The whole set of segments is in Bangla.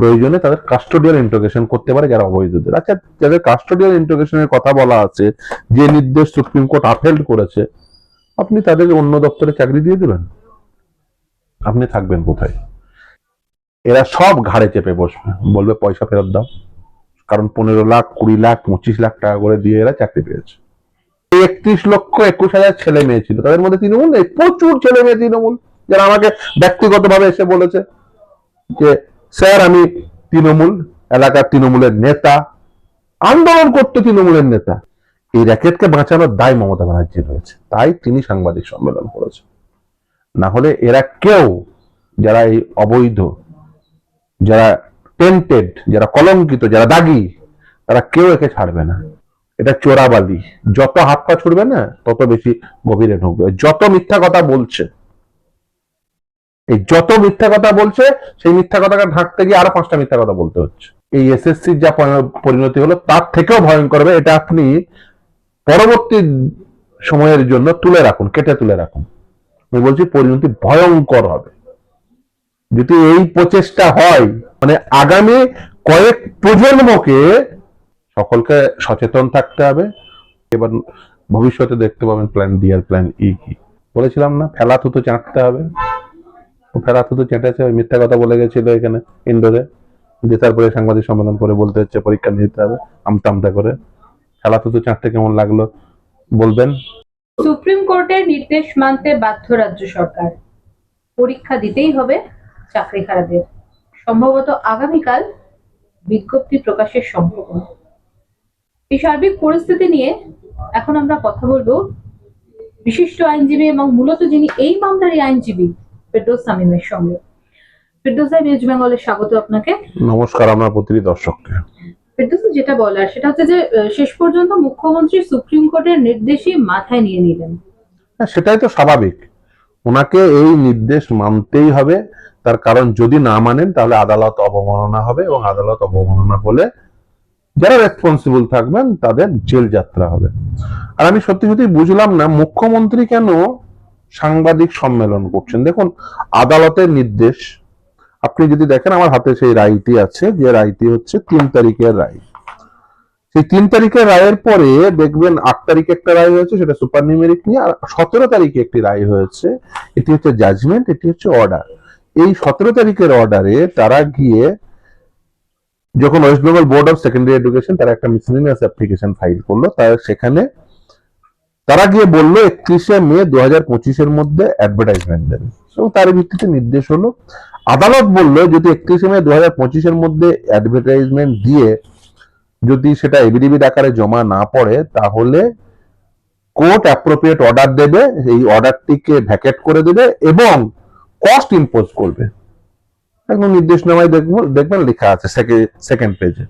প্রয়োজনে তাদের কাস্টোডিয়াল ইন্টারোগেশন করতে পারে যারা অবৈধদের। আচ্ছা যাদের কাস্টোডিয়াল ইন্টারোগেশনের কথা বলা আছে, যে নির্দেশ সুপ্রিম কোর্ট আপহেল্ড করেছে, আপনি তাদের অন্য দপ্তরে চাকরি দিয়ে দেবেন? আপনি থাকবেন কোথায়? এরা সব ঘাড়ে চেপে বসবে। বলবে, পয়সা ফেরত দাও। কারণ পনেরো লাখ, কুড়ি লাখ, পঁচিশ লাখ টাকা করে দিয়ে এরা চাকরি পেয়েছে। একত্রিশ লক্ষ একুশ হাজার ছেলে মেয়ে ছিল। তাদের মধ্যে তৃণমূল নেই। প্রচুর ছেলে মেয়ে তৃণমূল। যারা আমাকে ব্যক্তিগতভাবে এসে বলেছে যে স্যার, আমি তৃণমূল এলাকার তৃণমূলের নেতা, আন্দোলন করতে তৃণমূলের নেতা। এই র্যাকেটকে বাঁচানোর দায় মমতা ব্যানার্জির রয়েছে। তাই তিনি সাংবাদিক সম্মেলন করেছেন। না হলে এরা কেউ যারা এই অবৈধ, যারা টেন্টেড, যারা কলঙ্কিত, যারা দাগি, তারা কেউ একে ছাড়বে না। এটা চোরাবালি। যত হাত পা ছুড়বে না, তত বেশি গভীরে ঢুকবে। যত মিথ্যা কথা বলছে এই যত মিথ্যা কথা বলছে, সেই মিথ্যা কথাকে ঢাকতে গিয়ে আরও পাঁচটা মিথ্যা কথা বলতে হচ্ছে। এই এসএসসির যা পরিণতি হলো, তার থেকেও ভয়ঙ্কর হবে, এটা আপনি পরবর্তী সময়ের জন্য তুলে রাখুন, কেটে তুলে রাখুন। আমি বলছি, পরিণতি ভয়ঙ্কর হবে। যদি এই প্রচেষ্টা হয় মানে আগামী কয়েক প্রজন্মকে সকলকে সচেতন থাকতে হবে। এবার ভবিষ্যতে দেখতে পাবেন প্ল্যান ডি আর প্ল্যান ই কি। বলেছিলাম না, ফেলা থুতু চাঁটতে হবে। ফেলা থুতু চেঁটেছে, ওই মিথ্যা কথা বলে গেছিল এখানে ইন্ডোরে দিয়ে তারপরে সাংবাদিক সম্মেলন করে বলতে হচ্ছে, পরীক্ষা নিতে হবে আমতা আমতা করে। ফেলা থুতু চাঁটতে কেমন লাগল বলবেন? সুপ্রিম কোর্টের নির্দেশ মানতে বাধ্য রাজ্য সরকার। পরীক্ষা দিতেই হবে চাকরি হারাদের সম্ভবত আগামীকাল বিজ্ঞপ্তি প্রকাশের সম্ভাবনা। এই সার্বিক পরিস্থিতি নিয়ে এখন আমরা কথা বলব বিশিষ্ট আইনজীবী এবং মূলত যিনি এই মামলারই আইনজীবী ফেরদৌস সামিমের সঙ্গে। ফেরদৌস সাহেব নিউজ বেঙ্গলে স্বাগত আপনাকে। নমস্কার আমার প্রতিটি দর্শককে। ফেরদৌস যেটা বলার সেটা হচ্ছে যে শেষ পর্যন্ত মুখ্যমন্ত্রী সুপ্রিম কোর্টের নির্দেশই মাথায় নিয়ে নিলেন। হ্যাঁ সেটাই তো স্বাভাবিক। ওনাকে এই নির্দেশ মানতেই হবে। তার কারণ যদি না মানেন তাহলে আদালত অবমাননা হবে এবং আদালত অবমাননা হলে যারা রেসপন্সিবল থাকবেন তাদের জেল যাত্রা হবে। আর আমি সত্যি সত্যি বুঝলাম না মুখ্যমন্ত্রী কেন সাংবাদিক সম্মেলন করছেন। দেখুন, আদালতের নির্দেশ, আপনি যদি দেখেন আমার হাতে সেই রায়টি আছে, যে রায়টি হচ্ছে তিন তারিখের রায়। সেই তিন তারিখের রায়ের পরে দেখবেন আট তারিখে একটা রায় হয়েছে, সেটা সুপার নিউমেরিক নিয়ে, আর সতেরো তারিখে একটি রায় হয়েছে, এটি হচ্ছে জাজমেন্ট এটি হচ্ছে অর্ডার এই সতেরো তারিখের অর্ডারে তারা গিয়ে, যখন West Bengal Board of Secondary Education তারা একটা মিসলিনিয়াস অ্যাপ্লিকেশন ফাইল করল তার সেখানে তারা গিয়ে বলল, একত্রিশে মে দু হাজার পঁচিশের মধ্যে অ্যাডভার্টাইজমেন্ট দেবে। এবং তার ভিত্তিতে নির্দেশ হলো, আদালত বলল, যদি একত্রিশে মে দু হাজার পঁচিশের মধ্যে অ্যাডভার্টাইজমেন্ট দিয়ে যদি সেটা এবিডিবির আকারে জমা না পড়ে, তাহলে কোর্ট অ্যাপ্রোপ্রিয়েট অর্ডার দেবে, এই অর্ডারটিকে ভ্যাকেট করে দেবে এবং কস্ট ইম্পোজ করবে। একদম নির্দেশনামায় দেখব, দেখবেন লেখা আছে সেকেন্ড পেজে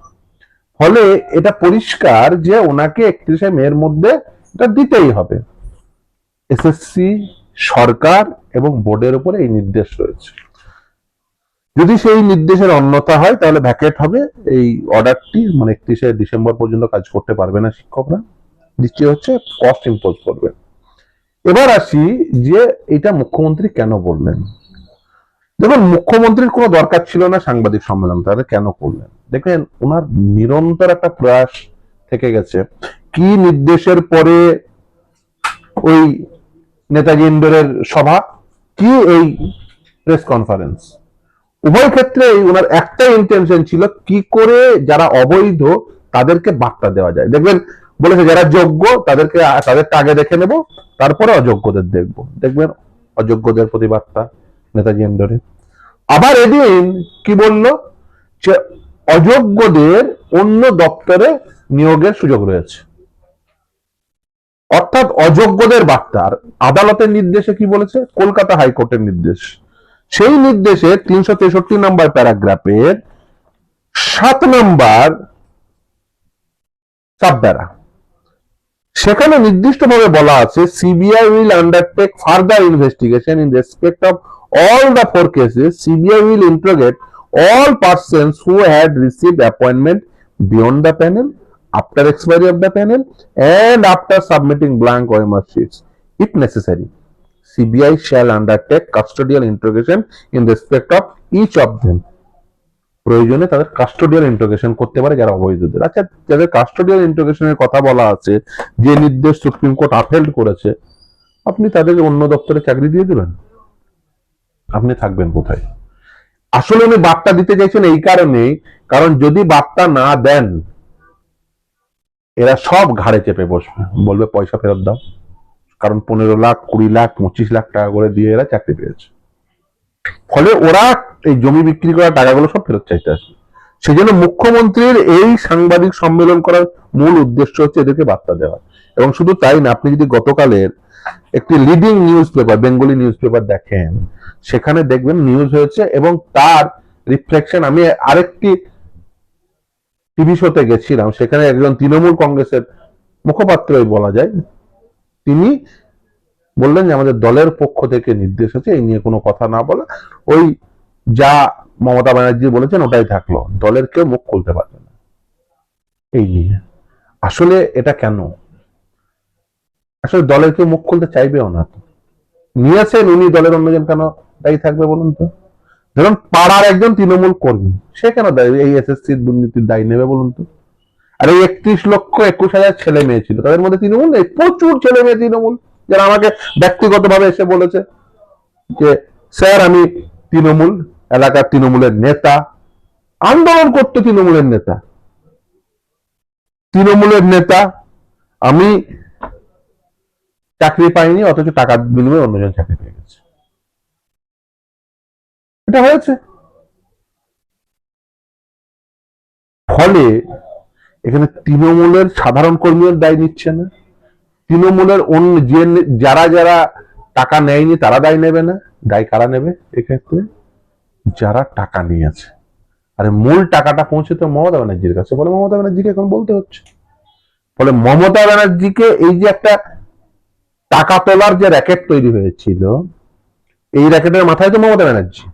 ফলে এটা পরিষ্কার যে ওনাকে একত্রিশে মেয়ের মধ্যে এটা দিতেই হবে। এসএসসি সরকার এবং বোর্ডের উপরে এই নির্দেশ রয়েছে। যদি সেই নির্দেশের অন্যতা হয়, তাহলে ভ্যাকেট হবে। এই অর্ডারটি মানে একত্রিশে ডিসেম্বর পর্যন্ত কাজ করতে পারবে না শিক্ষকরা। দ্বিতীয় হচ্ছে কস্ট ইম্পোজ করবে। এবার আসি যে এটা মুখ্যমন্ত্রী কেন বললেন? দেখুন, মুখ্যমন্ত্রীর কোনো দরকার ছিল না সাংবাদিক সম্মেলন, তাহলে কেন করলেন? দেখেন ওনার নিরন্তর একটা প্রয়াস থেকে গেছে। কি নির্দেশের পরে ওই নেতাজি ইন্দোরের সভা? কি এই প্রেস কনফারেন্স উভয় ক্ষেত্রেই ওনার একটাই ইন্টেনশন ছিল কি করে যারা অবৈধ তাদেরকে বার্তা দেওয়া যায়। দেখবেন, বলেছে যারা যোগ্য তাদেরকে তাদেরটা আগে দেখে নেব, তারপরে অযোগ্যদের দেখব। দেখবেন, অযোগ্যদের প্রতি বার্তা নেতাজি ইন্দোরে আবার এদিন কি বলল? যে অযোগ্যদের অন্য দপ্তরে নিয়োগের সুযোগ রয়েছে। অর্থাৎ অযোগ্যদের বার্তা আর আদালতের নির্দেশে কি বলেছে? কলকাতা হাইকোর্টের নির্দেশ। সেই নির্দেশে তিনশো তেষট্টি নম্বর প্যারাগ্রাফের সাত নম্বর সাবপ্যারা সেখানে নির্দিষ্টভাবে বলা আছে CBI will undertake further investigation in respect of all the four cases, CBI will interrogate all persons who had receive appointment beyond the panel, after expiry of the panel, and after submitting blank OMR sheets, if necessary. CBI shall undertake custodial interrogation in respect of each of them, প্রয়োজনে তাদের কাস্টোডিয়াল ইন্টারোগেশন করতে পারে যারা অবৈধদের। আচ্ছা যাদের কাস্টোডিয়াল ইন্টারোগেশনের কথা বলা আছে যে নির্দেশ সুপ্রিম কোর্ট আপহেল্ড করেছে আপনি তাদের অন্য দপ্তরে চাকরি দিয়ে দেবেন? আপনি থাকবেন কোথায়? আসলে উনি বার্তা দিতে চাইছেন এই কারণেই কারণ যদি বার্তা না দেন এরা সব ঘাড়ে চেপে বসবে। বলবে, পয়সা ফেরত দাও। কারণ পনেরো লাখ, কুড়ি লাখ, পঁচিশ লাখ টাকা করে দিয়ে এরা চাকরি পেয়েছে। ফলে ওরা এই জমি বিক্রি করা টাকাগুলো সব ফেরত চাইতে আসবে। সেই জন্য মুখ্যমন্ত্রীর এই সাংবাদিক সম্মেলন করার মূল উদ্দেশ্য হচ্ছে এদেরকে বার্তা দেওয়া। এবং শুধু তাই না, আপনি যদি গতকালের একটি leading newspaper Bengali newspaper দেখেন, সেখানে দেখবেন নিউজ হয়েছে এবং তার রিফ্লেকশন আমি আরেকটি টিভি শোতে গেছিলাম, সেখানে একজন তৃণমূল কংগ্রেসের মুখপাত্রই বলা যায়, তিনি বললেন যে আমাদের দলের পক্ষ থেকে নির্দেশ আছে, এই নিয়ে কোনো কথা না বলে, ওই যা মমতা ব্যানার্জি বলেছেন ওটাই থাকল, দলের কেউ মুখ খুলতে পারবে না। এই নিয়ে। আসলে এটা কেন? আসলে দলের কেউ মুখ খুলতে চাইবেও না তো। নিয়েছেন উনি, দলের অন্যজন কেন দায়ী থাকবে বলুন তো? ধরুন পাড়ার একজন তৃণমূল কর্মী, সে কেন এই এস এসএসসি দুর্নীতির দায়ী নেবে বলুন তো? আর এই একত্রিশ লক্ষ একুশ হাজার ছেলে মেয়ে ছিল, তাদের মধ্যে তৃণমূল নেই, প্রচুর ছেলে মেয়ে তৃণমূল, যারা আমাকে ব্যক্তিগতভাবে এসে বলেছে যে, স্যার, আমি তৃণমূল, এলাকার তৃণমূলের নেতা, আন্দোলন করতে তৃণমূলের নেতা তৃণমূলের নেতা, আমি চাকরি পাইনি, অথচ টাকার বিনিময়ে অন্যজন চাকরি পেয়ে গেছে। এটা হয়েছে। ফলে এখানে তৃণমূলের সাধারণ কর্মীর দায় নিচ্ছে না। তৃণমূলের অন্য যে যারা যারা টাকা নেয়নি তারা দায় নেবে না। দায় কারা নেবে? এক্ষেত্রে যারা টাকা নিয়েছে। আর মূল টাকাটা পৌঁছে তো মমতা ব্যানার্জির কাছে। ফলে মমতা ব্যানার্জিকে এখন বলতে হচ্ছে। ফলে মমতা ব্যানার্জিকে এই যে একটা টাকা তোলার যে র্যাকেট তৈরি হয়েছিল, এই র্যাকেটের মাথায় তো মমতা ব্যানার্জি।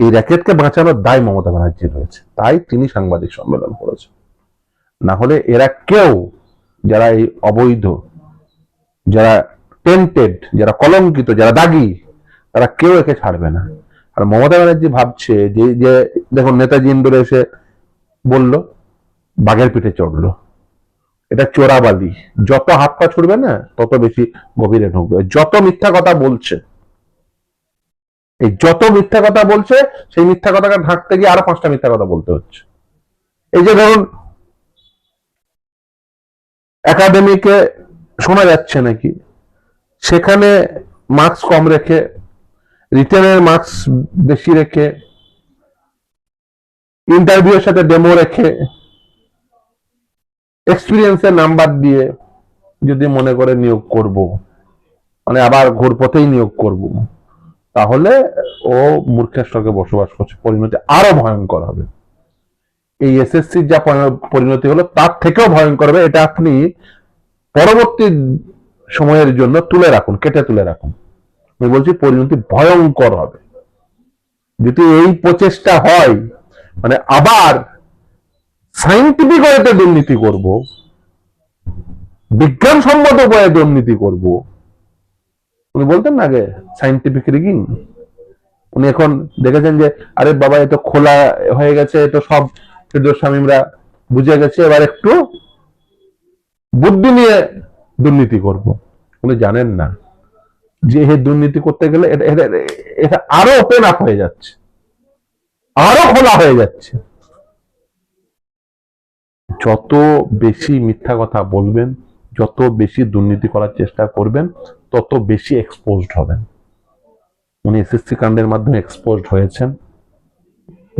এই র্যাকেটকে বাঁচানোর দায় মমতা ব্যানার্জি রয়েছে। তাই তিনি সাংবাদিক সম্মেলন করেছেন। না হলে এরা কেউ যারা এই অবৈধ, যারা টেন্টেড, যারা কলঙ্কিত, যারা দাগি, তারা কেউ একে ছাড়বে না। আর মমতা ব্যানার্জি ভাবছে যে যে দেখুন, নেতাজি ইন্দোরে এসে বলল, বাঘের পিঠে চড়লো। এটা চোরাবালি। যত হাত পা ছুড়বে না, তত বেশি গভীরে ঢুকবে। যত মিথ্যা কথা বলছে এই যত মিথ্যা কথা বলছে, সেই মিথ্যা কথাকে ঢাকতে গিয়ে আরও পাঁচটা মিথ্যা কথা বলতে হচ্ছে। এই যে ধরুন একাডেমিকে শোনা যাচ্ছে নাকি? সেখানে মার্কস কম রেখে রিটেনের মার্কস বেশি রেখে ইন্টারভিউ এর সাথে ডেমো রেখে এক্সপিরিয়েন্সের নাম্বার দিয়ে যদি মনে করে নিয়োগ করব মানে আবার ঘুরপথেই নিয়োগ করব। তাহলে ও মূর্খের সঙ্গে বসবাস করছে। পরিণতি আরও ভয়ঙ্কর হবে। এই এসএসসির যা পরিণতি হলো, তার থেকেও ভয়ঙ্কর হবে। এটা আপনি পরবর্তী সময়ের জন্য তুলে রাখুন, কেটে তুলে রাখুন। আমি বলছি, পরিণতি ভয়ঙ্কর হবে। যদি এই প্রচেষ্টা হয় মানে আবার সাইন্টিফিক ওয়েতে দুর্নীতি করব, বিজ্ঞানসম্মত উপায়ে দুর্নীতি করব উনি বলতেন না আগে সাইন্টিফিক রিগিং উনি এখন দেখেছেন যে, আরে বাবা, এ তো খোলা হয়ে গেছে, এ তো সব স্বামীরা বুঝে গেছে, এবার একটু বুদ্ধি নিয়ে দুর্নীতি করব। উনি জানেন না যে এই দুর্নীতি করতে গেলে এটা আরও ওপেন আপ হয়ে যাচ্ছে। আরও খোলা হয়ে যাচ্ছে। যত বেশি মিথ্যা কথা বলবেন, যত বেশি দুর্নীতি করার চেষ্টা করবেন তত বেশি এক্সপোজড হবেন। উনি এসএসসি কাণ্ডের মাধ্যমে এক্সপোজড হয়েছেন।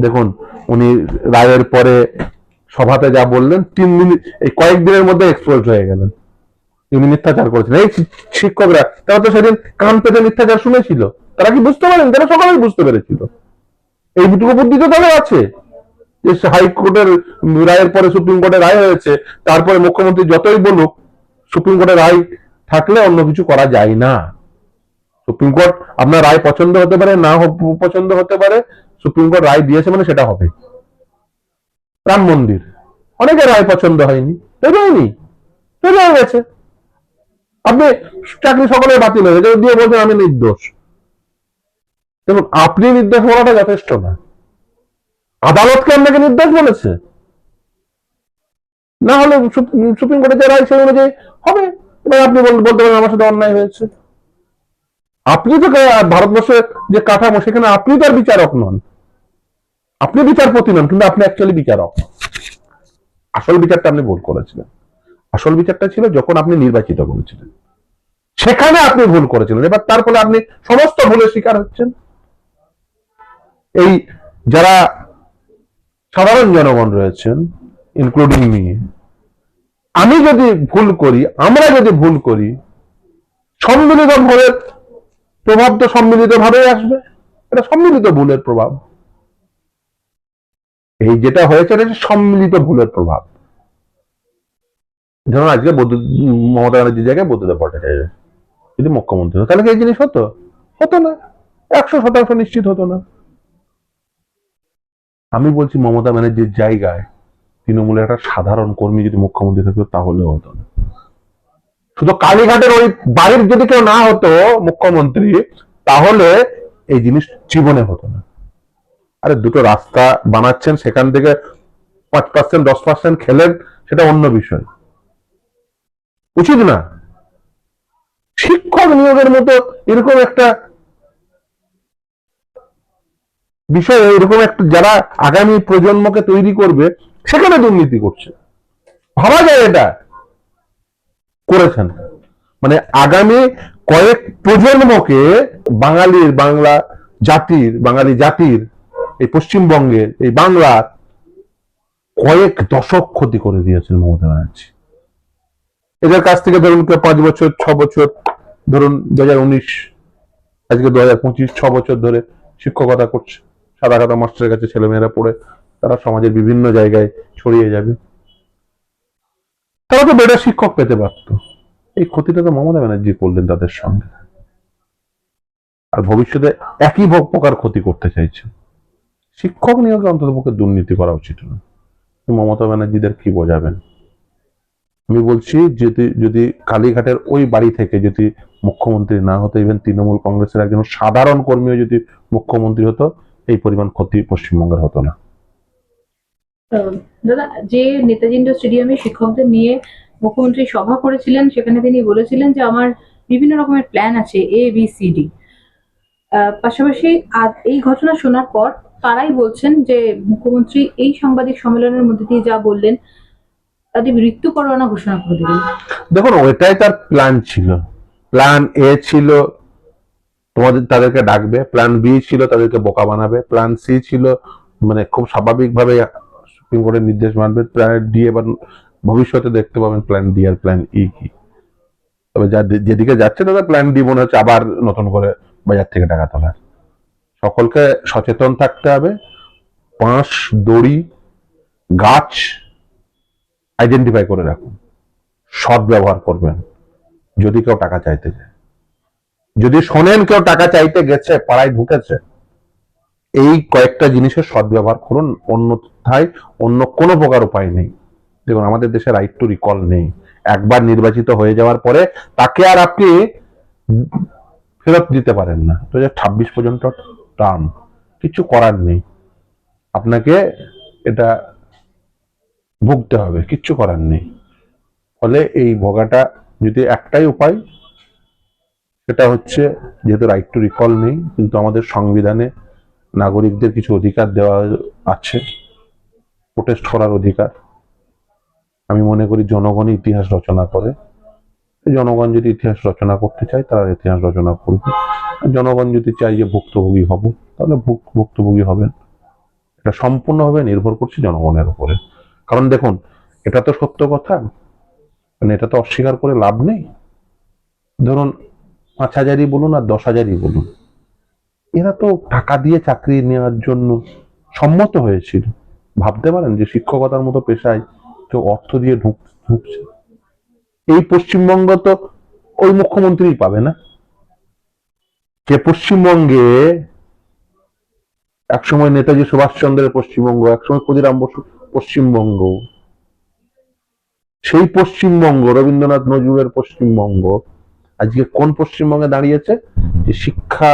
দেখুন, উনি রায়ের পরে সভাতে যা বললেন, তিন মিনিট এই কয়েকদিনের মধ্যে এক্সপোজড হয়ে গেলেন। উনি মিথ্যাচার করেছেন এই শিক্ষকরা, তারা তো সেদিন কান পেতে মিথ্যাচার শুনেছিল। তারা কি বুঝতে পারেন? তারা সকলেই বুঝতে পেরেছিল। এই এইটুকু বুদ্ধি তো তাদের আছে। যে হাইকোর্টের রায়ের পরে সুপ্রিম কোর্টের রায় হয়েছে, তারপরে মুখ্যমন্ত্রী যতই বলুক সুপ্রিম কোর্টের রায় থাকলে অন্য কিছু করা যায় না। সুপ্রিম কোর্ট, আপনার রায় পছন্দ হতে পারে, না পছন্দ হতে পারে, সুপ্রিম কোর্ট রায় দিয়েছে মানে সেটা হবে। রাম মন্দির অনেকের রায় পছন্দ হয়নি হয়নি তৈরি হয়ে গেছে। আপনি চাকরি সকলে বাতিল হয়ে গেছে দিয়ে বলছেন আমি নির্দোষ। দেখুন, আপনি নির্দোষ বলাটা যথেষ্ট না। আদালতকে আপনাকে নির্দেশ বলেছে? না হলে সুপ্রিম কোর্টে যে রায় সেই অনুযায়ী হবে। আপনি বলতে পারেন আমার সাথে অন্যায় হয়েছে। আপনি তো ভারতবর্ষের যে কাঠামো, সেখানে আপনি তো আর বিচারক নন। আপনি বিচারপতি নন, কিন্তু আপনি অ্যাকচুয়ালি বিচারক। আসল বিচারটা আপনি ভুল করেছিলেন। আসল বিচারটা ছিল যখন আপনি নির্বাচিত করেছিলেন সেখানে আপনি ভুল করেছিলেন। এবার তার ফলে আপনি সমস্ত ভুলের শিকার হচ্ছেন। এই যারা সাধারণ জনগণ রয়েছেন ইনক্লুডিং মি আমি যদি ভুল করি, আমরা যদি ভুল করি, সম্মিলিত ভুলের প্রভাব তো সম্মিলিত ভাবেই আসবে। এটা সম্মিলিত ভুলের প্রভাব। এই যেটা হয়েছে, এটা সম্মিলিত ভুলের প্রভাব। ধরুন আজকে বৈদ্যুৎ মমতা ব্যানার্জির জায়গায় বৈদ্যুৎ ভট্টাচার্য যদি মুখ্যমন্ত্রী হতো, তাহলে কি এই জিনিস হতো? হতো না। একশো শতাংশ নিশ্চিত হতো না। আমি বলছি মমতা ব্যানার্জির জায়গায় তৃণমূলের একটা সাধারণ কর্মী যদি মুখ্যমন্ত্রী থাকতো, তাহলেও হতো না। শুধু কালীঘাটের ওই বাড়ির যদি কেউ না হতো মুখ্যমন্ত্রী, তাহলে এই জিনিস জীবনে হতো না। আরে, দুটো রাস্তা বানাচ্ছেন, সেখান থেকে পাঁচ পার্সেন্ট দশ পার্সেন্ট খেলেন, সেটা অন্য বিষয়। উচিত না। শিক্ষক নিয়োগের মতো এরকম একটা বিষয়, এরকম একটা যারা আগামী প্রজন্মকে তৈরি করবে সেখানে দুর্নীতি করছে। ভাবা যায় এটা করেছেন। মানে আগামী কয়েক প্রজন্মকে বাঙালির বাংলা জাতির, বাঙালি জাতির, এই পশ্চিমবঙ্গের, এই বাংলার কয়েক দশক ক্ষতি করে দিয়েছেন মমতা ব্যানার্জি। এদের কাছ থেকে ধরুন কেউ পাঁচ বছর, ছ বছর, ধরুন দু হাজার উনিশ, আজকে দু হাজার পঁচিশ, ছ বছর ধরে শিক্ষকতা করছে। সাদা কাদা মাস্টারের কাছে ছেলেমেয়েরা পড়ে তারা সমাজের বিভিন্ন জায়গায় ছড়িয়ে যাবে। তারা তো বেটার শিক্ষক পেতে পারত। এই ক্ষতিটা তো মমতা ব্যানার্জি করলেন তাদের সঙ্গে। আর ভবিষ্যতে একই প্রকার ক্ষতি করতে চাইছে শিক্ষক নিয়োগে অন্তত পক্ষে দুর্নীতি করা উচিত না মমতা ব্যানার্জিদের কি বোঝাবেন? আমি বলছি, যদি যদি কালীঘাটের ওই বাড়ি থেকে যদি মুখ্যমন্ত্রী না হতো ইভেন তৃণমূল কংগ্রেসের একজন সাধারণ কর্মীও যদি মুখ্যমন্ত্রী হতো, এই পরিমাণ ক্ষতি পশ্চিমবঙ্গের হতো না। দাদা, যে নেতাজি ইন্ডোর স্টেডিয়ামে শিক্ষকদের নিয়ে মুখ্যমন্ত্রী সভা করেছিলেন, সেখানে তিনি বলেছিলেন যে আমার বিভিন্ন রকমের প্ল্যান আছে এ বি সি ডি পাশাপাশি এই ঘটনা শোনার পর তারাই বলছেন যে মুখ্যমন্ত্রী এই সাংবাদিক সম্মেলনের মধ্যে দিয়ে যা বললেন তাদের মৃত্যু পরোয়ানা ঘোষণা করে দিলেন। দেখুন, ওইটাই তার প্ল্যান ছিল। প্ল্যান এ ছিল, তোমাদের তাদেরকে ডাকবে। প্ল্যান বি ছিল, তাদেরকে বোকা বানাবে। প্ল্যান সি ছিল মানে খুব স্বাভাবিকভাবে সুপ্রিম কোর্টের নির্দেশ মানবে। প্ল্যান ডি এবার ভবিষ্যতে দেখতে পাবেন প্ল্যান ডি আর প্ল্যান ই কি। তবে যা যেদিকে যাচ্ছে তাদের প্ল্যান ডি মনে হচ্ছে আবার নতুন করে বাজার থেকে টাকা তোলার। সকলকে সচেতন থাকতে হবে। বাঁশ দড়ি, গাছ আইডেন্টিফাই করে রাখুন। সৎ ব্যবহার করবেন, যদি কেউ টাকা চাইতে যায়। যদি শোনেন কেউ টাকা চাইতে গেছে, পাড়ায় ঢুকেছে এই কয়েকটা জিনিসের সৎ ব্যবহার করুন, অন্যথায় অন্য কোনো প্রকার উপায় নেই। দেখুন, আমাদের দেশে রাইট টু রিকল নেই। একবার নির্বাচিত হয়ে যাওয়ার পরে তাকে আর আপনি ফেরত দিতে পারেন না। দু হাজার ছাব্বিশ পর্যন্ত টার্ম কিছু করার নেই। আপনাকে এটা ভুগতে হবে, কিচ্ছু করার নেই। ফলে এই ভোগাটা যদি একটাই উপায়, সেটা হচ্ছে যেহেতু রাইট টু রিকল নেই, কিন্তু আমাদের সংবিধানে নাগরিকদের কিছু অধিকার দেওয়া আছে প্রোটেস্ট করার অধিকার। আমি মনে করি জনগণ ইতিহাস রচনা করে। জনগণ যদি ইতিহাস রচনা করতে চায়, তারা ইতিহাস রচনা করবে। জনগণ যদি চায় যে ভুক্তভোগী হব, তাহলে ভুক- ভুক্তভোগী হবেন। এটা সম্পূর্ণভাবে নির্ভর করছে জনগণের উপরে। কারণ দেখুন, এটা তো সত্য কথা। মানে এটা তো অস্বীকার করে লাভ নেই। ধরুন পাঁচ হাজারই বলুন আর দশ হাজারই বলুন। এরা তো টাকা দিয়ে চাকরি নেওয়ার জন্য সম্মত হয়েছিল। ভাবতে পারেন যে শিক্ষকতার মতো পেশায় কেউ অর্থ দিয়ে ঢুক, ঢুকছে। এই পশ্চিমবঙ্গ তো ওই মুখ্যমন্ত্রীই পাবে না। যে পশ্চিমবঙ্গে একসময় নেতাজি সুভাষচন্দ্রের পশ্চিমবঙ্গ, একসময় ক্ষুদিরাম বসু পশ্চিমবঙ্গ, সেই পশ্চিমবঙ্গ, রবীন্দ্রনাথ নজরুলের পশ্চিমবঙ্গ, আজকে কোন পশ্চিমবঙ্গে দাঁড়িয়েছে? যে শিক্ষা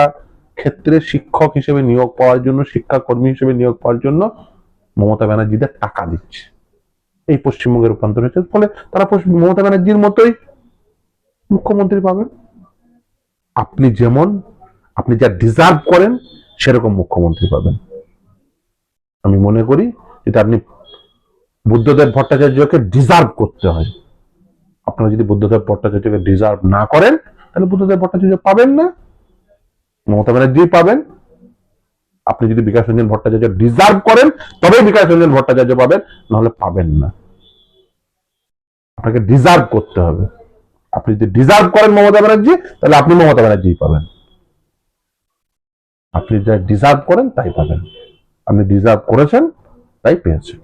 ক্ষেত্রে শিক্ষক হিসেবে নিয়োগ পাওয়ার জন্য, শিক্ষাকর্মী হিসেবে নিয়োগ পাওয়ার জন্য মমতা ব্যানার্জিদের টাকা দিচ্ছে। এই পশ্চিমবঙ্গে রূপান্তর হয়েছে। ফলে তারা মমতা ব্যানার্জির মতোই মুখ্যমন্ত্রী পাবেন। আপনি যেমন, আপনি যা ডিজার্ভ করেন, সেরকম মুখ্যমন্ত্রী পাবেন। আমি মনে করি যেটা আপনি বুদ্ধদেব ভট্টাচার্যকে ডিজার্ভ করতে হয়। আপনারা যদি বুদ্ধদেব ভট্টাচার্যকে ডিজার্ভ না করেন, তাহলে বুদ্ধদেব ভট্টাচার্য পাবেন না। মমতা ব্যানার্জি পাবেন। আপনি যদি বিকাশ রঞ্জন ভট্টাচার্য ডিজার্ভ করেন তবে বিকাশ রঞ্জন ভট্টাচার্য পাবেন, নাহলে পাবেন না। আপনাকে ডিজার্ভ করতে হবে। আপনি যদি ডিজার্ভ করেন মমতা ব্যানার্জি, তাহলে আপনি মমতা ব্যানার্জি পাবেন। আপনি যা ডিজার্ভ করেন, তাই পাবেন। আপনি ডিজার্ভ করেছেন, তাই পেয়েছেন।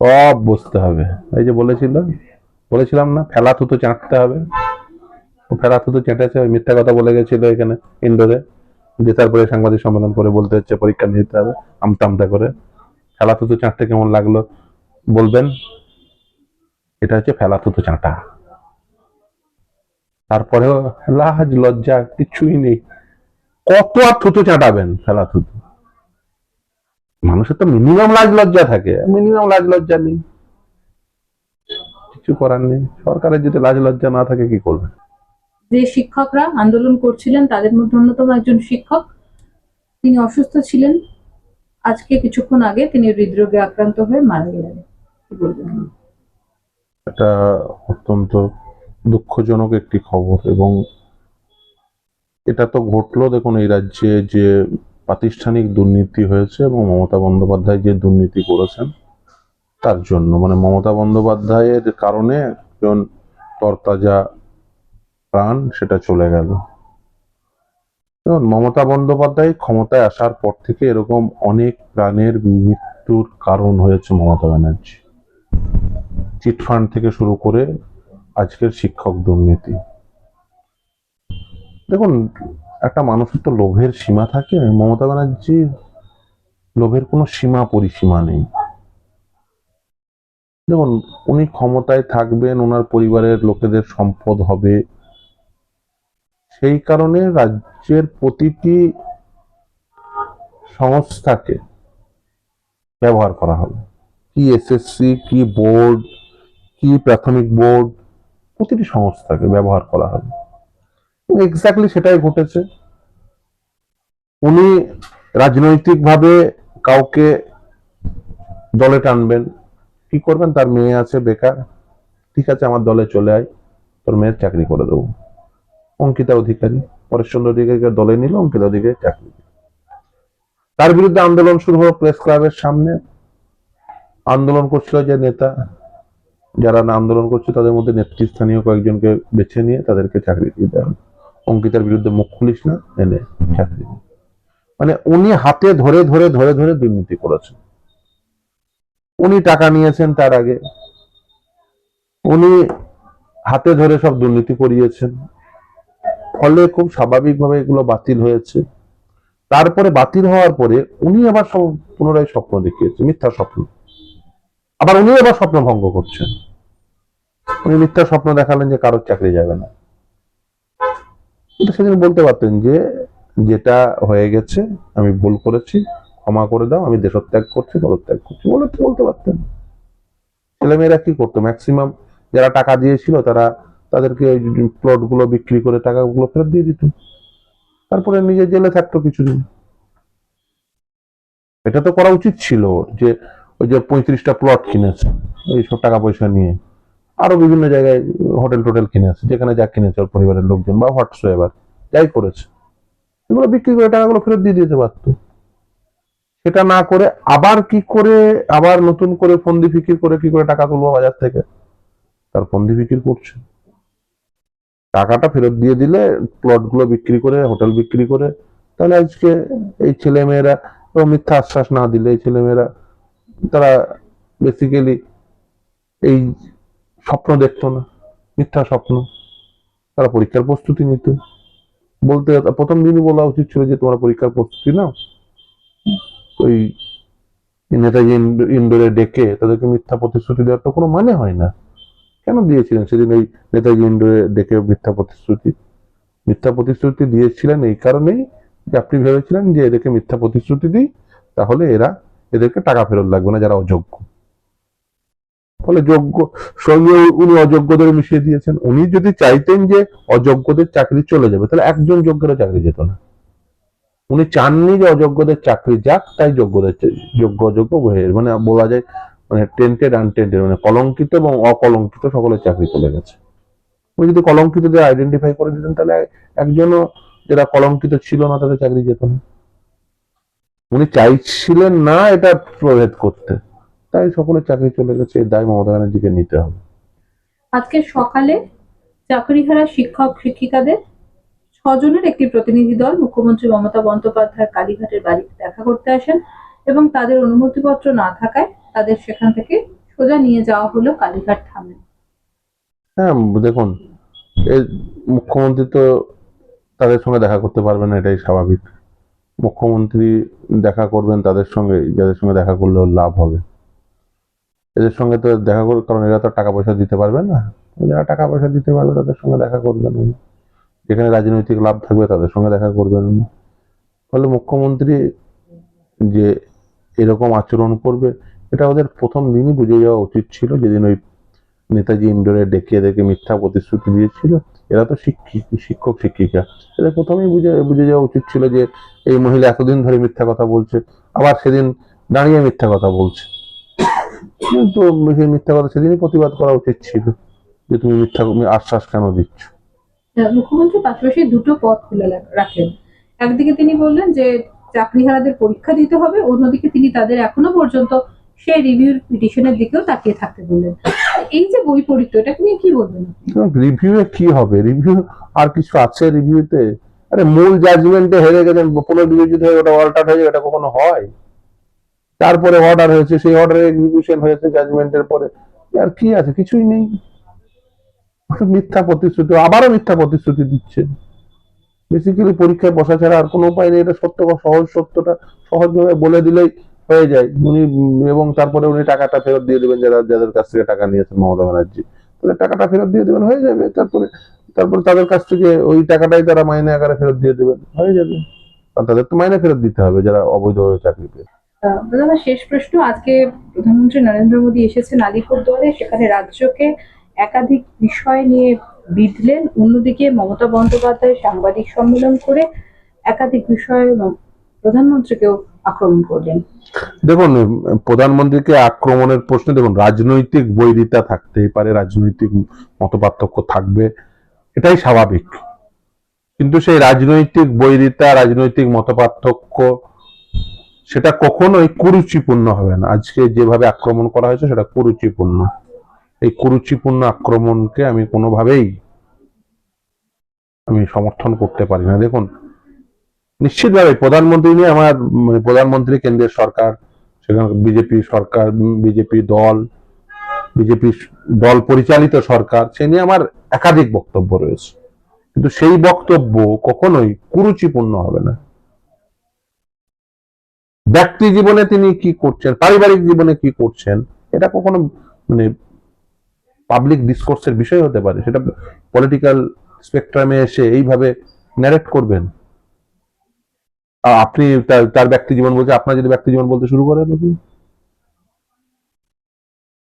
সব বুঝতে হবে। এই যে বলেছিলাম বলেছিলাম না, ফেলা থুতু চাঁটতে হবে। ফেলা থুতু চেটেছে, ওই মিথ্যা কথা বলে গেছিল এখানে ইন্ডোরে যে তারপরে সাংবাদিক সম্মেলন করে বলতে হচ্ছে, পরীক্ষা নিতে হবে আমতা আমতা করে। ফেলা থুতু চাঁটতে কেমন লাগল বলবেন? এটা হচ্ছে ফেলা থুতু চাঁটা তারপরেও লাজ, লজ্জা, কিছুই নেই। কত আর থুতু চাঁটাবেন ফেলা থুতু মানুষের তো মিনিমাম লাজ, লজ্জা থাকে। মিনিমাম লাজ, লজ্জা নেই। কিছু করার নেই। সরকারের যদি লাজ, লজ্জা না থাকে, কি করবে যে শিক্ষকরা আন্দোলন করছিলেন, তাদের মধ্যে অন্যতম একজন শিক্ষক। তিনি অসুস্থ ছিলেন। আজকে কিছুক্ষণ আগে তিনি হৃদরোগে আক্রান্ত হয়ে মারা গেলেন। এটা অত্যন্ত দুঃখজনক একটি খবর এবং এটা তো ঘটলো, দেখুন, এই রাজ্যে যে প্রাতিষ্ঠানিক দুর্নীতি হয়েছে এবং মমতা বন্দ্যোপাধ্যায় যে দুর্নীতি করেছেন, তার জন্য। মানে মমতা বন্দ্যোপাধ্যায়ের কারণে একজন তরতাজা প্রাণ, সেটা চলে গেল। মমতা বন্দ্যোপাধ্যায় ক্ষমতায় আসার পর থেকে এরকম অনেক প্রাণের মৃত্যুর কারণ হয়েছে মমতা ব্যানার্জি। চিটফান্ড থেকে শুরু করে আজকের শিক্ষক দুর্নীতি। দেখুন, একটা মানুষের তো লোভের সীমা থাকে। মমতা ব্যানার্জি লোভের কোনো সীমা পরিসীমা নেই। দেখুন, উনি ক্ষমতায় থাকবেন, ওনার পরিবারের লোকেদের সম্পদ হবে। সেই কারণে রাজ্যের প্রতিটি সংস্থাকে ব্যবহার করা হবে। কি এসএসসি কি বোর্ড, কি প্রাথমিক বোর্ড, প্রতিটি সংস্থাকে ব্যবহার করা হবে। এক্স্যাক্টলি সেটাই ঘটেছে। উনি রাজনৈতিকভাবে কাউকে দলে টানবেন। কি করবেন? তার মেয়ে আছে, বেকার। ঠিক আছে, আমার দলে চলে আয়। তোর মেয়ের চাকরি করে দেবো। অঙ্কিতা অধিকারী পরেশচন্দ্র অধিকারীকে দলে নিল অঙ্কিতা অধিকারী চাকরি তার বিরুদ্ধে আন্দোলন শুরু হলো প্রেস ক্লাবের সামনে। আন্দোলন করছিল যে নেতা, যারা আন্দোলন করছে তাদের মধ্যে নেতৃস্থানীয় কয়েকজনকে বেছে নিয়ে তাদেরকে চাকরি দিয়ে দেওয়া। অঙ্কিতার বিরুদ্ধে মুখ খুলিস না, এনে চাকরি মানে উনি হাতে ধরে ধরে ধরে ধরে দুর্নীতি করেছেন। উনি টাকা নিয়েছেন তার আগে। উনি হাতে ধরে সব দুর্নীতি করিয়েছেন। ফলে খুব স্বাভাবিকভাবে এগুলো বাতিল হয়েছে। তারপরে বাতিল হওয়ার পরে উনি আবার পুনরায় স্বপ্ন দেখিয়েছে, মিথ্যা স্বপ্ন। আবার উনি আবার স্বপ্ন ভঙ্গ করছেন। উনি মিথ্যা স্বপ্ন দেখালেন যে কারোর চাকরি যাবে না। সেদিন বলতে পারতেন যে, যেটা হয়ে গেছে, আমি ভুল করেছি, ক্ষমা করে দাও, আমি দেশত্যাগ করছি, পদত্যাগ করছি, বলে তো বলতে পারতেন। ছেলেমেয়েরা কি করতো? ম্যাক্সিমাম যারা টাকা দিয়েছিল তারা তাদেরকে প্লটগুলো বিক্রি করে টাকাগুলো ফেরত দিয়ে দিত। তারপরে নিজে জেলে থাকতো কিছুদিন। এটা তো করা উচিত ছিল যে ওই যে পঁয়ত্রিশটা প্লট কিনেছে এইসব টাকা পয়সা নিয়ে। আরও বিভিন্ন জায়গায় হোটেল টোটেল কিনেছে, যেখানে যা কিনেছে ওর পরিবারের লোকজন বা হোয়াটসঅ্যাপ এবার যাই করেছে। এগুলো বিক্রি করে টাকাগুলো ফেরত দিয়ে দিতে পারতো। সেটা না করে আবার কি করে, আবার নতুন করে ফন্দি ফিকির করে কি করে টাকা তুলবো বাজার থেকে, তার ফন্দি ফিকির করছে। টাকাটা ফেরত দিয়ে দিলে প্লটগুলো বিক্রি করে হোটেল বিক্রি করে, তাহলে আজকে এই ছেলে মেয়েরা মিথ্যা আশ্বাস না দিলে এই ছেলে মেয়েরা তারা বেসিক্যালি এই স্বপ্ন দেখতো না, মিথ্যা স্বপ্ন। তারা পরীক্ষার প্রস্তুতি নিত। বলতে প্রথম দিনই বলা উচিত ছিল যে, তোমরা পরীক্ষার প্রস্তুতি নাও। ওই নেতাজি ইন্ডোরে ডেকে তাদেরকে মিথ্যা প্রতিশ্রুতি দেওয়ার তো কোনো মানে হয় না। কেন দিয়েছিলেন? সেদিন ওই নেতাজি ইন্ডোরে ডেকে মিথ্যা প্রতিশ্রুতি। মিথ্যা প্রতিশ্রুতি দিয়েছিলেন এই কারণেই যে আপনি ভেবেছিলেন যে এদেরকে মিথ্যা প্রতিশ্রুতি দিই, তাহলে এরা এদেরকে টাকা ফেরত লাগবে না, যারা অযোগ্য। ফলে যোগ্য, সঙ্গে উনি অযোগ্যদের মিশিয়ে দিয়েছেন। উনি যদি চাইতেন যে অযোগ্যদের চাকরি চলে যাবে, তাহলে একজন যোগ্যেরও চাকরি যেত না। উনি চাননি যে অযোগ্যদের চাকরি যাক, তাই যোগ্যদের যোগ্য অযোগ্য মানে বলা যায় মানে টেন্টেড আনটেন্টেড মানে কলঙ্কিত এবং অকলঙ্কিত সকলের চাকরি চলে গেছে। উনি যদি কলঙ্কিতদের আইডেন্টিফাই করে দিতেন, তাহলে একজনও যারা কলঙ্কিত ছিল না, তাদের চাকরি যেত না। উনি চাইছিলেন না এটা প্রভেদ করতে। তাই সকলের চাকরি চলে গেছে এই দায় মমতা ব্যানার্জিকে নিতে হবে। আজকে সকালে চাকরিহারা শিক্ষক, শিক্ষিকাদের ছজনের একটি প্রতিনিধি দল মুখ্যমন্ত্রী মমতা বন্দ্যোপাধ্যায় কালীঘাটের বাড়িতে দেখা করতে আসেন এবং তাদের অনুমতিপত্র না থাকায় তাদের সেখান থেকে সোজা নিয়ে যাওয়া হলো কালীঘাট থানায় হ্যাঁ দেখুন মুখ্যমন্ত্রী তো তাদের সঙ্গে দেখা করতে পারবেন না, এটাই স্বাভাবিক মুখ্যমন্ত্রী দেখা করবেন তাদের সঙ্গে, যাদের সঙ্গে দেখা করলে লাভ হবে এদের সঙ্গে তো দেখা করবে কারণ এরা তো টাকা পয়সা দিতে পারবেন না যারা টাকা পয়সা দিতে পারবে তাদের সঙ্গে দেখা করবেন। যেখানে রাজনৈতিক লাভ থাকবে তাদের সঙ্গে দেখা করবেন উনি। ফলে মুখ্যমন্ত্রী যে এরকম আচরণ করবে এটা ওদের প্রথম দিনই বুঝে যাওয়া উচিত ছিল, যেদিন ওই নেতাজি ইন্ডোরে ডেকে এদেরকে মিথ্যা প্রতিশ্রুতি দিয়েছিল। এরা তো শিক্ষিক, শিক্ষক। এদের প্রথমেই বুঝে বুঝে যাওয়া উচিত ছিল যে এই মহিলা এতদিন ধরে মিথ্যা কথা বলছে, আবার সেদিন দাঁড়িয়ে মিথ্যা কথা বলছে। কিন্তু সেই মিথ্যা কথা সেদিনই প্রতিবাদ করা উচিত ছিল, যে তুমি মিথ্যা আশ্বাস কেন দিচ্ছ? মুখ্যমন্ত্রী পাশাপাশি দুটো পথ খুলে রাখেন একদিকে তিনি বললেন যে চাকরিহারাদের পরীক্ষা দিতে হবে, অন্যদিকে তিনি তাদের এখনও পর্যন্ত সেই রিভিউর পিটিশনের দিকেও তাকিয়ে থাকতে বললেন। এই যে বৈপরীত্য এটাকে নিয়ে কি বলবেন? রিভিউয়ে কি হবে? রিভিউ আর কিছু আছে রিভিউতে আরে মূল জাজমেন্টে হেরে গেছেন পুনর্বিবেচিত হয়ে, ওটা অল্টার হয়ে এটা কখনো হয়? তারপরে অর্ডার হয়েছে, সেই অর্ডারে এক্সিকিউশন হয়েছে জাজমেন্টের পরে। আর কি আছে? কিছুই নেই। মিথ্যা প্রতিশ্রুতি, আবারও মিথ্যা প্রতিশ্রুতি দিচ্ছে। বেসিক্যালি পরীক্ষায় বসা ছাড়া আর কোনো উপায় নেই, এটা সত্য বা সহজ সত্যটা সহজভাবে বলে দিলেই হয়ে যায়। উনি, এবং তারপরে উনি টাকাটা ফেরত দিয়ে দেবেন যারা, যাদের কাছ থেকে টাকা নিয়েছেন মমতা ব্যানার্জি। তাহলে টাকাটা ফেরত দিয়ে দেবেন, হয়ে যাবে। তারপরে তারপরে তাদের কাছ থেকে ওই টাকাটাই তারা মাইনে আকারে ফেরত দিয়ে দেবেন, হয়ে যাবে। তাদের তো মাইনে ফেরত দিতে হবে যারা অবৈধভাবে চাকরি পেয়ে দাদা শেষ প্রশ্ন, আজকে প্রধানমন্ত্রী নরেন্দ্র মোদী এসেছেন আলিপুরদুয়ারে সেখানে রাজ্যকে একাধিক বিষয় নিয়ে বিধলেন। অন্যদিকে মমতা বন্দ্যোপাধ্যায় সাংবাদিক সম্মেলন করে একাধিক বিষয়ে প্রধানমন্ত্রীকেও আক্রমণ করলেন দেখুন, প্রধানমন্ত্রীকে আক্রমণের প্রশ্নে দেখুন, রাজনৈতিক বৈরিতা থাকতেই পারে, রাজনৈতিক মতপার্থক্য থাকবে, এটাই স্বাভাবিক। কিন্তু সেই রাজনৈতিক বৈরিতা, রাজনৈতিক মতপার্থক্য, সেটা কখনোই কুরুচিপূর্ণ হবে না। আজকে যেভাবে আক্রমণ করা হয়েছে, সেটা কুরুচিপূর্ণ। এই কুরুচিপূর্ণ আক্রমণকে আমি কোনোভাবেই আমি সমর্থন করতে পারি না। দেখুন নিশ্চিতভাবে প্রধানমন্ত্রী নিয়ে আমার মানে প্রধানমন্ত্রী কেন্দ্রের সরকার, সেখানে বিজেপি সরকার, বিজেপি দল বিজেপি দল পরিচালিত সরকার, সে নিয়ে আমার একাধিক বক্তব্য রয়েছে। কিন্তু সেই বক্তব্য কখনোই কুরুচিপূর্ণ হবে না। ব্যক্তি জীবনে তিনি কি করছেন, পারিবারিক জীবনে কি করছেন, এটা কখনো মানে পাবলিক ডিসকোর্সের বিষয় হতে পারে। সেটা পলিটিক্যাল স্পেকট্রামে এসে এইভাবে ন্যারেট করবেন? আপনি তার- ব্যক্তি জীবন বলছে আপনার যদি ব্যক্তি জীবন বলতে শুরু করেন আপনি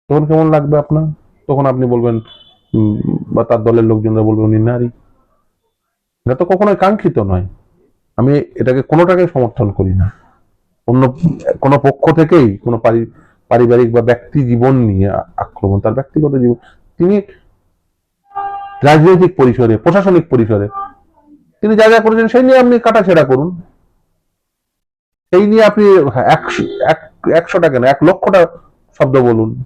তখন কেমন লাগবে আপনার? তখন আপনি বলবেন বা তার দলের লোকজনরা বলবেন উনি নারী। এটা তো কখনোই কাঙ্ক্ষিত নয়। আমি এটাকে কোনোটাকে সমর্থন করি না। অন্য কোনো পক্ষ থেকেই কোনো পারিবারিক বা ব্যক্তি জীবন নিয়ে আক্রমণ, তার ব্যক্তিগত জীবন, তিনি রাজনৈতিক পরিসরে, প্রশাসনিক পরিসরে, তিনি যা যা করেছেন, সেই নিয়ে আপনি কাটাছেড়া করুন। সেই নিয়ে আপনি একশো, এক- একশোটা কেন? এক লক্ষটা শব্দ বলুন।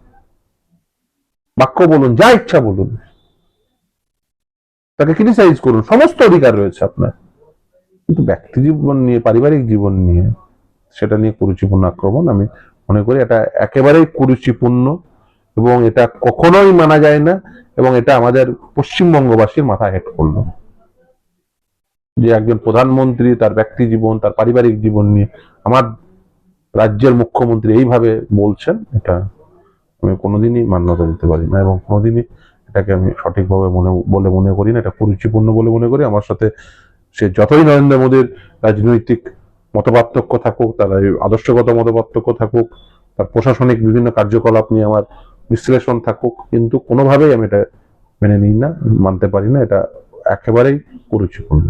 বাক্য বলুন, যা ইচ্ছা বলুন। তাকে ক্রিটিসাইজ করুন। সমস্ত অধিকার রয়েছে আপনার। কিন্তু ব্যক্তি জীবন নিয়ে, পারিবারিক জীবন নিয়ে, সেটা নিয়ে কুরুচিপূর্ণ আক্রমণ, আমি মনে করি এটা একেবারেই কুরুচিপূর্ণ এবং এটা কখনোই মানা যায় না এবং এটা আমাদের পশ্চিমবঙ্গবাসীর মাথা হেট করল। যে একজন প্রধানমন্ত্রী, তার ব্যক্তি জীবন, তার পারিবারিক জীবন নিয়ে আমার রাজ্যের মুখ্যমন্ত্রী এইভাবে বলছেন, এটা আমি কোনোদিনই মান্যতা দিতে পারি না এবং কোনোদিনই এটাকে আমি সঠিকভাবে মনে, বলে মনে করি না, এটা কুরুচিপূর্ণ বলে মনে করি। আমার সাথে সে যতই নরেন্দ্র মোদীর রাজনৈতিক মতপার্থক্য থাকুক, তার আদর্শগত মতপার্থক্য থাকুক, তার প্রশাসনিক বিভিন্ন কার্যকলাপ নিয়ে আমার বিশ্লেষণ থাকুক, কিন্তু কোনোভাবেই আমি এটা মেনে নিই না, মানতে পারি না, এটা একেবারেই কুরুচিপূর্ণ।